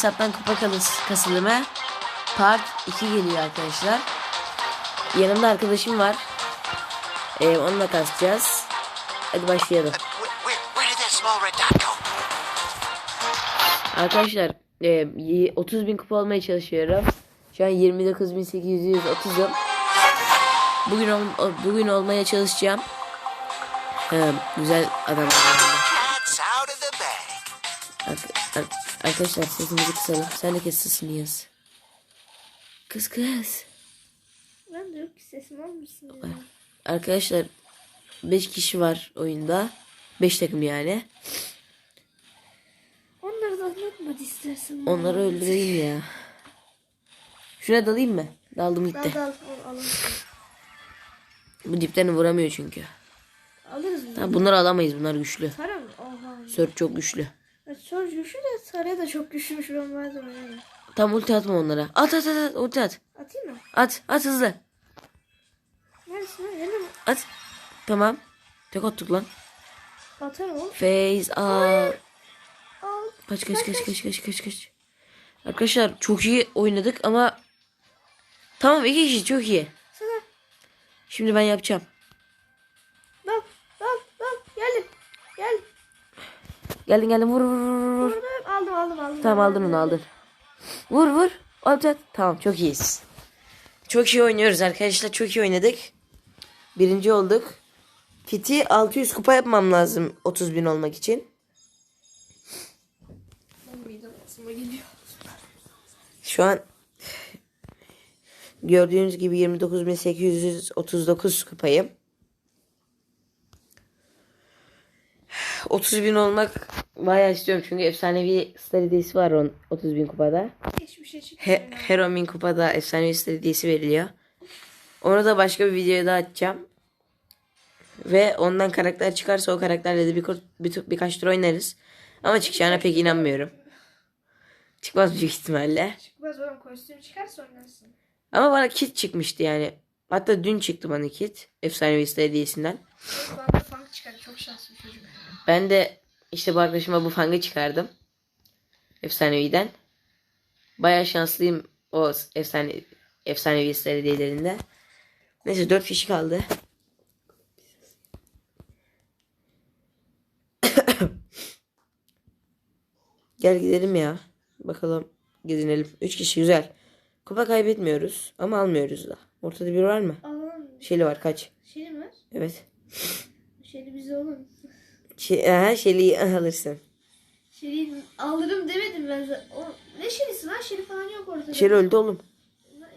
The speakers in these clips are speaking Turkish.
hesaptan kupa kas- kasılımı part 2 geliyor arkadaşlar. Yanımda arkadaşım var. Ee, onunla kasacağız. Hadi başlayalım. Arkadaşlar e, y- 30 bin kupa olmaya çalışıyorum. Şu an 29.830'um. Bugün ol- bugün olmaya çalışacağım. Ee, güzel bag. Ar- ar- arkadaşlar sesimizi kısalım. Sen de kes sesini yaz. Kız kız. Ben de yok ki sesim almışsın ya. Arkadaşlar 5 kişi var oyunda. 5 takım yani. Onları da anlatmadı istersen. Onları öldüreyim ya. Şuna dalayım mı? Daldım Dal gitti. dal al, alın. Bu diplerini vuramıyor çünkü. Alırız mı? Tamam, bunları alamayız. Bunlar güçlü. Sara mı? Oha. Sörf çok güçlü. Ya, Sor güçlü de Sara'ya da çok güçlümüş ben bazen öyle. Tam ulti atma onlara. At at at at ulti at. Atayım mı? At at hızlı. Neredesin lan? Yerine mi? At. Tamam. Tek attık lan. Atarım oğlum. Phase aa. Al. Kaç kaç kaç kaç kaç kaç kaç. Arkadaşlar çok iyi oynadık ama Tamam iki kişi çok iyi. Sana. Şimdi ben yapacağım. Dal. Dal. Dal. Geldim. Gel. Geldin geldin vur vur vur vur. Vurdum. Aldım aldım. Tamam aldın onu aldın. Vur vur. At at. Tamam çok iyiyiz. Çok iyi oynuyoruz arkadaşlar. Çok iyi oynadık. Birinci olduk. Kiti 600 kupa yapmam lazım 30 bin olmak için. Şu an gördüğünüz gibi 29.839 kupayım. 30 bin olmak bayağı istiyorum çünkü efsanevi star hediyesi var onun 30 bin kupada. Hiçbir şey çıkmıyor. He, Hero bin kupada efsanevi star hediyesi veriliyor. Onu da başka bir videoya da atacağım. Ve ondan karakter çıkarsa o karakterle de bir, bir, birkaç tur oynarız. Ama çıkacağına pek inanmıyorum. Çıkmaz büyük ihtimalle. Çıkmaz oğlum kostüm çıkarsa oynarsın. Ama bana kit çıkmıştı yani. Hatta dün çıktı bana kit. Efsanevi site hediyesinden. Bana funk çıkar. Çok şanslı çocuk. Ben de işte bu arkadaşıma bu fangı çıkardım. Efsaneviden. Baya şanslıyım o efsane efsanevi site hediyelerinde. Neyse 4 kişi kaldı. Gel gidelim ya. Bakalım gezinelim. 3 kişi güzel. Kupa kaybetmiyoruz ama almıyoruz da. Ortada bir var mı? Aman Şeyli var kaç? şey mi var? Evet. Şeyi bize alın. Şey, aha, Şeyli'yi alırsın. Şeyi alırım demedim ben zaten. O, ne şerisi lan? Şeri falan yok ortada. Şeyli öldü oğlum.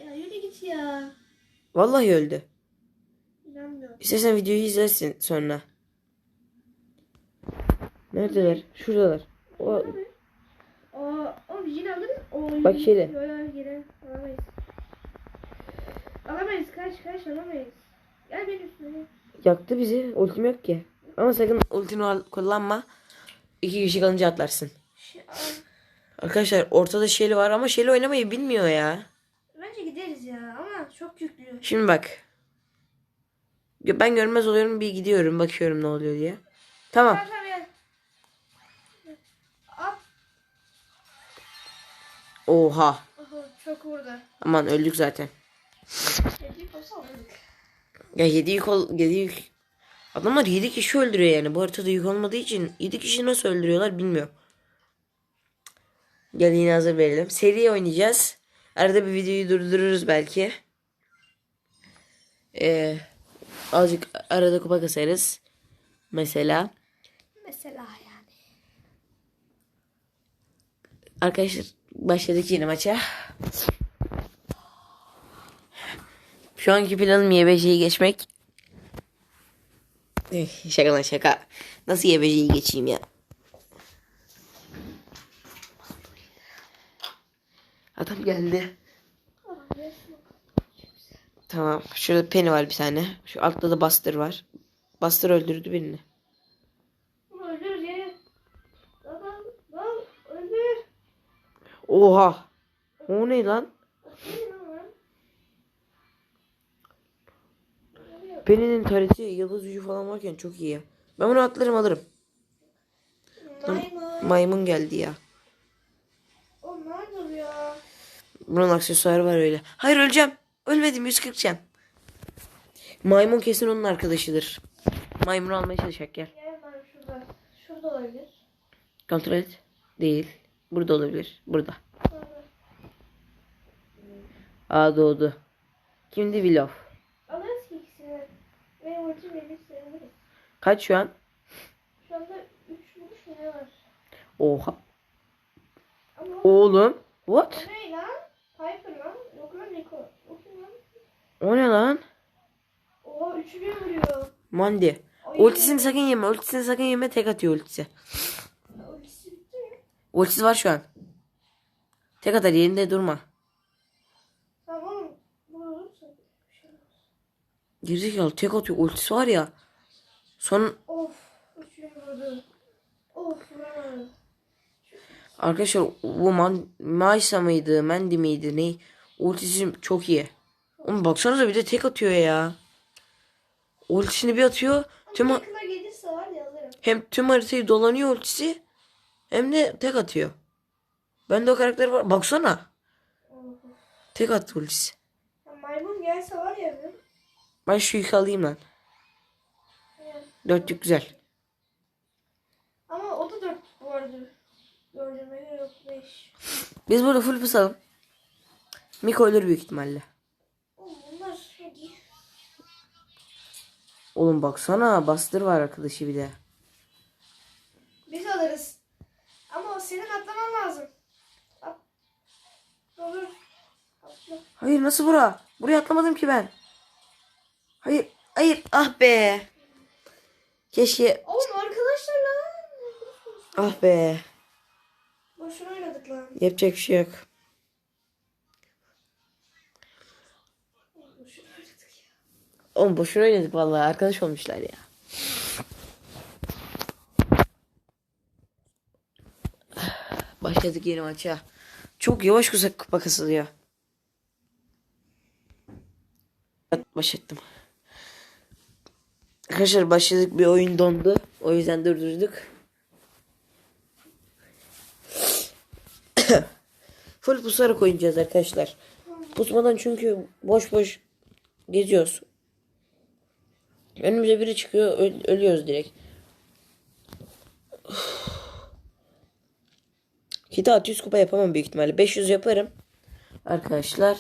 Ya yürü git ya. Vallahi öldü. İnanmıyorum. İstersen videoyu izlersin sonra. Neredeler? Şuradalar. O, Aa, oğlum yine alırım. Oo, Bak yok yine alamayız. Alamayız kaç kaç alamayız. Gel benim üstüme. yaktı bizi. Ultim yok ki. Ama sakın ultini kullanma. İki kişi kalınca atlarsın. Şey, Arkadaşlar ortada Shelly var ama Shelly oynamayı bilmiyor ya. bence gideriz ya ama çok yüklü. Şimdi bak. Ben görmez oluyorum bir gidiyorum bakıyorum ne oluyor diye. Tamam. Tamam. Oha. Çok vurdu. Aman öldük zaten. Olsa alırdık. Ya 7 yük ol 7 yük. Adamlar 7 kişi öldürüyor yani. Bu haritada yük olmadığı için 7 kişi nasıl öldürüyorlar bilmiyorum. Gel yine hazır verelim. Seri oynayacağız. Arada bir videoyu durdururuz belki. Ee, azıcık arada kupa kasarız. Mesela. Mesela yani. Arkadaşlar başladık yine maça. Şu anki planım YBC'yi geçmek. Eh, Şaka lan şaka. Nasıl YBC'yi geçeyim ya? Adam geldi. Tamam. Şurada Penny var bir tane. Şu altta da Buster var. Buster öldürdü birini. Oha. O ne lan? Penny'nin tareti yıldız gücü falan varken çok iyi ya. Ben bunu atlarım alırım. Maymun. Maymun geldi ya. O maymun. Bunun aksesuarı var öyle. Hayır öleceğim. Ölmedim 140 can. Maymun kesin onun arkadaşıdır. Maymun almaya çalışacak gel. Gel bana şurada. Şurada olabilir. Kontrol et. Değil. Burada olabilir. Burada. Aa doğdu. Kimdi Willow? İkisini. Ve ulti verirse alırız. Kaç şu an? Şu anda 3 vuruş mu ne var? Oha. Ama Oğlum. What? o ne lan? Piper lan. Yok lan Rico. O kim lan? O ne lan? Oha üçlüye vuruyor. Mandi. Ay. Ultisini sakın yeme. Ultisini sakın yeme. Tek atıyor ultisi. Ultisi bitti mi? Ultisi var şu an. Tek atar yerinde durma. Tamam oğlum. Bu olursa. bir şey olmaz. Gerizekalı tek atıyor. Ultisi var ya. Son Of. Vurdu. Of arkadaşlar bu man Maysa mıydı? Mendi miydi? Ne? Ultisi çok iyi. Oğlum baksanıza bir de tek atıyor ya. Ultisini bir atıyor. Tüm gelirse var ya alırım. hem tüm haritayı dolanıyor ultisi hem de tek atıyor. Bende o karakter var. Baksana. Tek attı ultisi. Ya maymun gelse var ya benim. Ben şu yükü alayım lan. Ya. Dörtlük güzel. Ama o da dört bu arada. Gördüğüme göre yok beş. Biz burada full pusalım. Miko ölür büyük ihtimalle. Oğlum bunlar hadi. Oğlum baksana bastır var arkadaşı bir de. Biz alırız. Ama senin atlaman lazım. At. Olur. Atla. Hayır nasıl bura? Buraya atlamadım ki ben. Hayır. Hayır. Ah be. Keşke. Oğlum arkadaşlar lan. Ah be. Boşuna oynadık lan. Yapacak bir şey yok. Boşuna oynadık ya. Oğlum boşuna oynadık vallahi. Arkadaş olmuşlar ya. Başladık yeni maça. Çok yavaş kusak kupa kasılıyor. Başlattım. Arkadaşlar başladık bir oyun dondu. O yüzden durdurduk. Full pusarak oynayacağız arkadaşlar. Pusmadan çünkü boş boş geziyoruz. Önümüze biri çıkıyor öl- ölüyoruz direkt. Kita 600 kupa yapamam büyük ihtimalle. 500 yaparım. Arkadaşlar.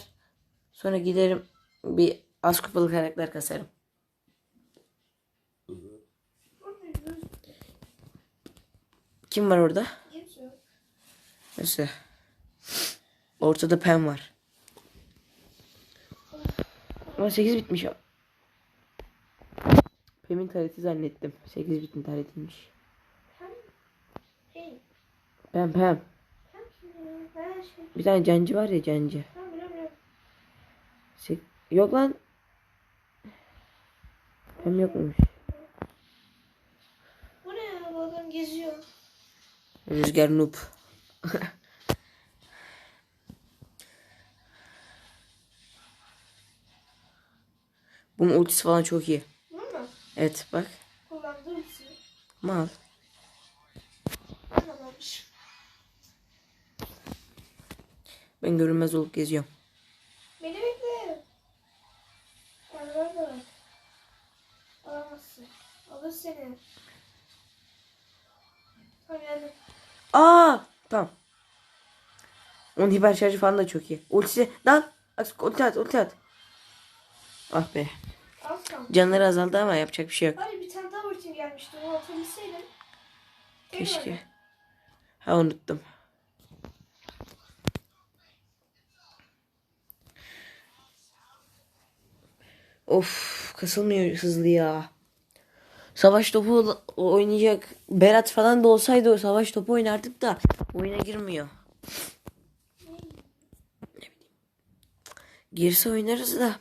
Sonra giderim bir az kupalı karakter kasarım. Kim var orada? Nasıl? Ortada pen var. Ama 8 bitmiş. o. Pem'in tareti zannettim. 8 bitin hey. Pem Pem. Bir tane cancı var ya cancı. Sek- Yok lan. Pem yokmuş. Bu ne ya bu adam geziyor. Rüzgar noob. Bunun ultisi falan çok iyi. Mu? Evet bak. Kullandığı ultisi. Mal. Ben görünmez olup geziyorum. Beni bekle. Alamazsın. Alır seni. Tamam geldim. Aa tamam. Onun hiper şarjı falan da çok iyi. Ultisi lan. Ulti at ulti at. Ah be. Canları azaldı ama yapacak bir şey yok. Hayır bir tane daha ultim gelmişti. Onu. Tek Keşke. Ha unuttum. Of kasılmıyor hızlı ya. Savaş topu oynayacak Berat falan da olsaydı o savaş topu oynardık da oyuna girmiyor. Girse oynarız da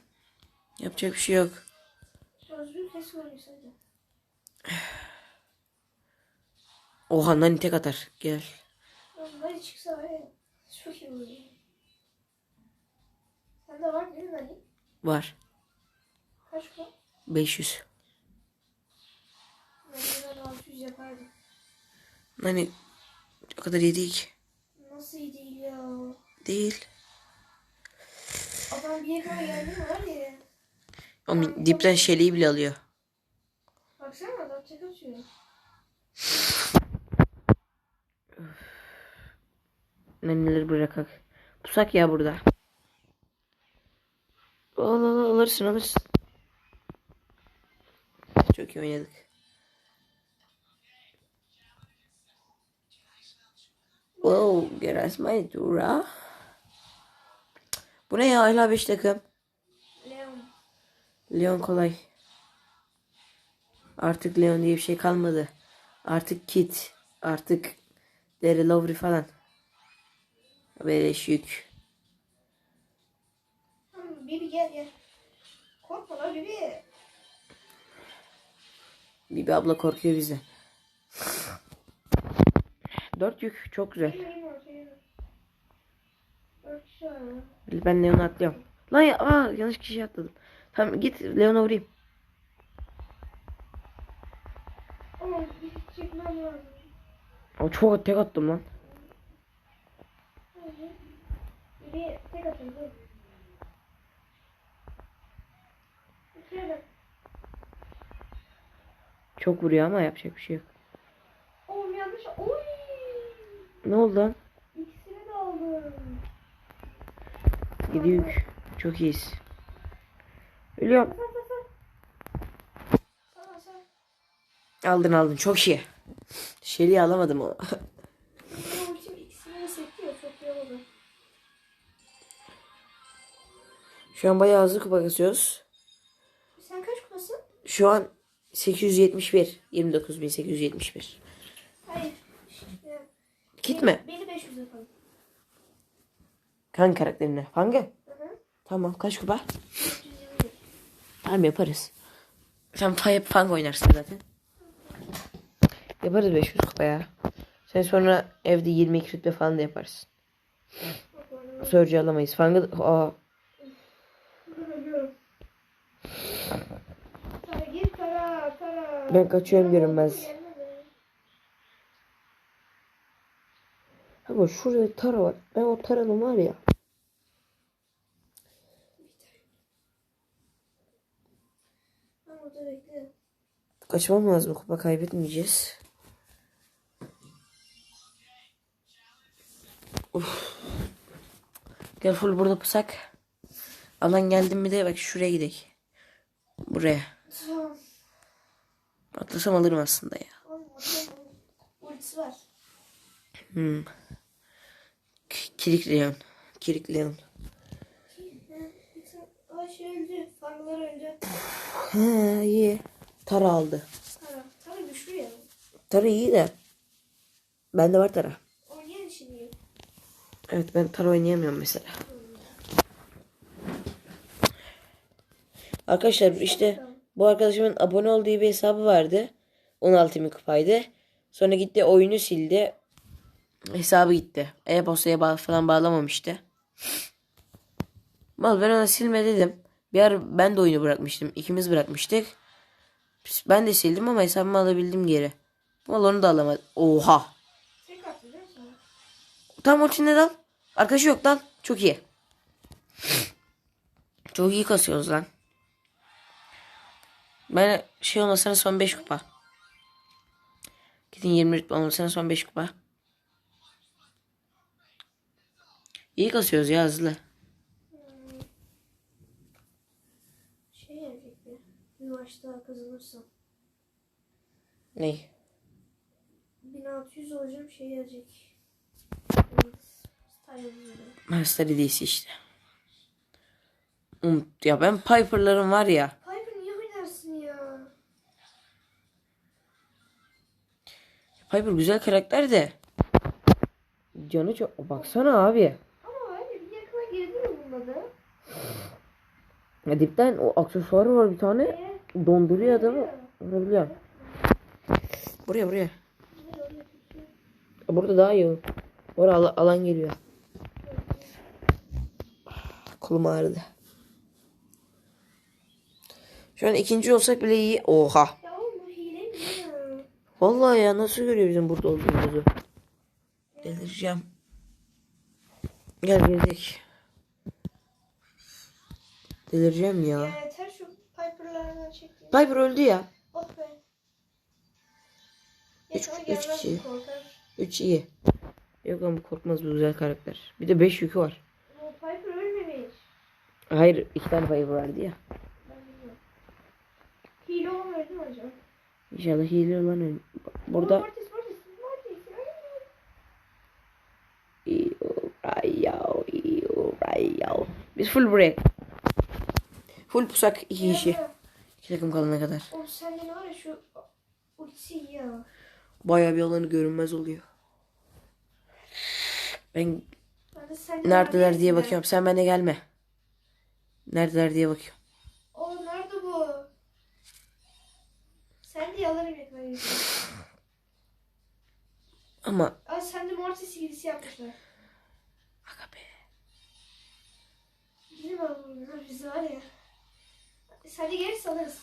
yapacak bir şey yok. Oha nani tek atar. Gel. Nani çıksa var ya. Çok iyi olur. Sende var değil mi Nani? Var. Kaç bu? 500. Nani'den 600 yapardım. Nani o kadar iyi değil ki. Nasıl iyi değil ya. Değil. Ama bir yere kadar geldi mi var ya. Oğlum dipten şeliği bile alıyor. Baksana adam tek atıyor. Neneleri bırakak. Pusak ya burada. Al al, alırsın alırsın. Çok iyi oynadık. Wow, Gerasmay Dura. Bu ne ya hala 5 takım. Leon. Leon kolay. Artık Leon diye bir şey kalmadı. Artık Kit. Artık Daryl Lowry falan. Beleş yük. Bibi gel gel. Korkma lan Bibi. Bibi abla korkuyor bize. Dört yük çok güzel. Kişi? Ben Leon'u atlıyorum. Lan ya aa, yanlış kişiye atladım. Tamam git Leon'a vurayım. O çok tek attım lan. Çok vuruyor ama yapacak bir şey yok. Oğlum yanlış. Oy. Ne oldu lan? İkisini de aldım. Gidiyor. Çok iyiyiz. Ölüyorum. Aldın aldın çok iyi. Şeliği alamadım o. Şu an bayağı hızlı kupa kasıyoruz. Sen kaç kupasın? Şu an 871. 29871. Gitme. Beni 500 yapalım. Hangi karakterine? Hangi? Hı hı. Tamam kaç kupa? 421. Tamam yaparız. Sen fa- hep fang oynarsın zaten. Yaparız 500 kupa ya. Sen sonra evde 22 rütbe falan da yaparsın. Sörcü alamayız. Fangı aa, Ölüyorum. Tara gir tara tara. Ben kaçıyorum görünmez. Ama şurada tara var. Ben o taranın var ya. Kaçmam lazım. Kupa kaybetmeyeceğiz. Uf. Gel full burada pusak. Alan geldim mi de bak şuraya gidelim. Buraya. Tamam. Atlasam alırım aslında ya. Ultisi var. Hmm. K- Kirik Leon. Kirik Leon. Aa şey öldü. Farklar öldü. Ha iyi. Tara aldı. Tara. Tara güçlü ya. Tara iyi de. Bende var Tara. Oynayan. Evet ben Tara oynayamıyorum mesela. Arkadaşlar işte bu arkadaşımın abone olduğu bir hesabı vardı. 16 bin kupaydı. Sonra gitti oyunu sildi. Hesabı gitti. E-postaya bağ falan bağlamamıştı. Mal ben ona silme dedim. Bir ara ben de oyunu bırakmıştım. İkimiz bırakmıştık. Ben de sildim ama hesabımı alabildim geri. Mal onu da alamadım. Oha. Tam ultinde dal. Arkadaşı yok dal. Çok iyi. Çok iyi kasıyoruz lan. Ben şey olmasına son 5 kupa. Gidin 20 rütbe olmasına son 5 kupa. İyi kasıyoruz ya hızlı. Şey gelecek bir. Bir maç daha kazanırsam. Ney? 1600 olacağım şey gelecek. Master hediyesi işte. Umut ya ben Piper'larım var ya. Piper niye oynarsın ya? Piper güzel karakter de. Canı çok... Baksana abi bir yakına girdi mi bunda da? Ya dipten o aksesuarı var bir tane. Donduruyor adamı. Vurabiliyor. Buraya buraya. Burada daha iyi olur. Oraya al- alan geliyor. Kolum ağrıdı. Şu an ikinci olsak bile iyi. Oha. Vallahi ya nasıl görüyor bizim burada olduğumuzu. Delireceğim. Gel girdik. Delireceğim ya. Ya yeter şu Piper'lardan çekeyim. Piper öldü ya. Oh be. Üç- üç kişi. 3 iyi. Yok ama korkmaz bu güzel karakter. Bir de 5 yükü var. Bu Piper ölmemiş. Hayır iki tane Piper vardı ya. Hile olmuyor değil mi acaba? İnşallah hile olan öl- Burada Mortis, Mortis, Mortis. İyo, iyo, iyo. Biz full break. Full pusak iki kişi. İki takım kalana kadar. Oğlum sende ne var ya şu ultisi ya. Bayağı bir alanı görünmez oluyor. Ben Ben neredeler diye bakıyorum. Sen bana gelme. Neredeler diye bakıyorum. Oo nerede bu? Sen de yalarım yakına Ama Aa sen de Mortis ilgisi yapmışlar. aga be. Bizim alalım bizi var ya. De geri alırız.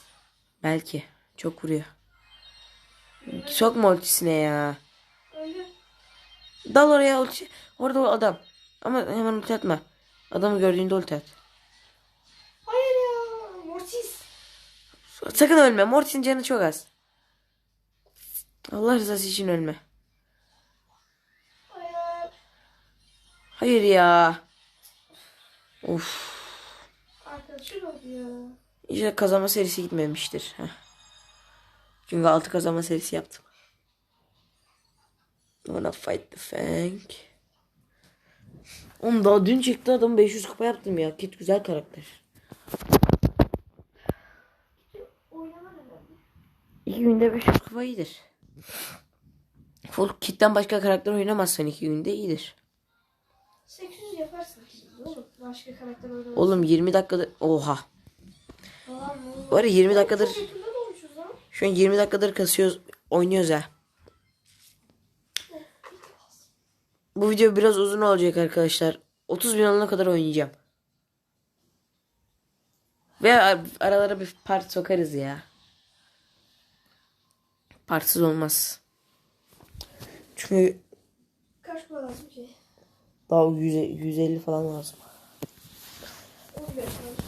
Belki. Çok vuruyor. Sokma ultisine ya. Öyle. Dal oraya ulti. Orada o adam. Ama hemen ulti atma. Adamı gördüğünde ulti at. Hayır ya. Mortis. Sakın ölme. Mortis'in canı çok az. Allah rızası için ölme. Hayır. Hayır ya. Of. Arkadaşım ya. İşte kazanma serisi gitmemiştir. Heh. Çünkü 6 kazanma serisi yaptım. Wanna fight the Fang. Oğlum daha dün çıktı adam 500 kupa yaptım ya. Kit güzel karakter. 2 günde 500 kupa iyidir. Full kitten başka karakter oynamazsan 2 günde iyidir. 800 yaparsın. Oğlum başka karakter oynamaz. Oğlum 20 dakikadır oha. Var ya 20 dakikadır şu an 20 dakikadır kasıyoruz oynuyoruz ha. Bu video biraz uzun olacak arkadaşlar. 30 bin olana kadar oynayacağım. Ve ar- aralara bir part sokarız ya. Partsız olmaz. Çünkü Kaç kupa lazım ki? daha 100, 150 falan lazım. 15 lazım.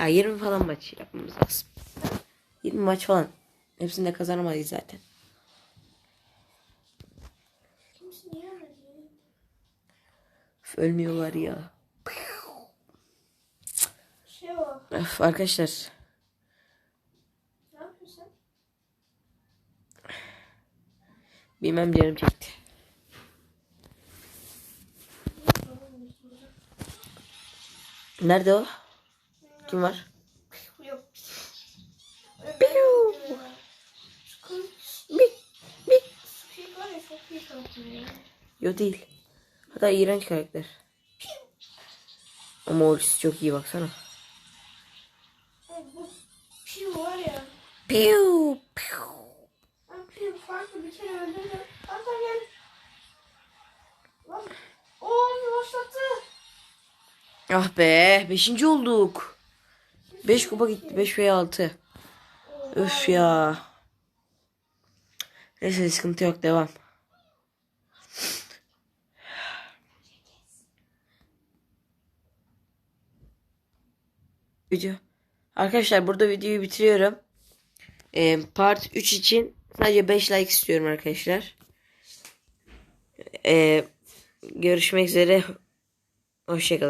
Ya 20 falan maç yapmamız lazım. 20 maç falan. Hepsini de kazanamayız zaten. Üf, ölmüyorlar ya. Şey. Öf, arkadaşlar. Bilmem canım çekti. Nerede o? Kim var? Kız Bik bik. Yo değil. Hatta iğrenç karakter. Ama ultisi çok iyi baksana. Piu var ya. Piu piu. Piu farklı bir kere öldürdüm. Hatta gel. Lan. Oo başlattı. Ah be. Beşinci olduk. Beş kupa gitti. Beş veya altı. Öf ya. Neyse sıkıntı yok. Devam. Video. Arkadaşlar burada videoyu bitiriyorum. Ee, part 3 için sadece 5 like istiyorum arkadaşlar. Ee, görüşmek üzere. Hoşçakalın.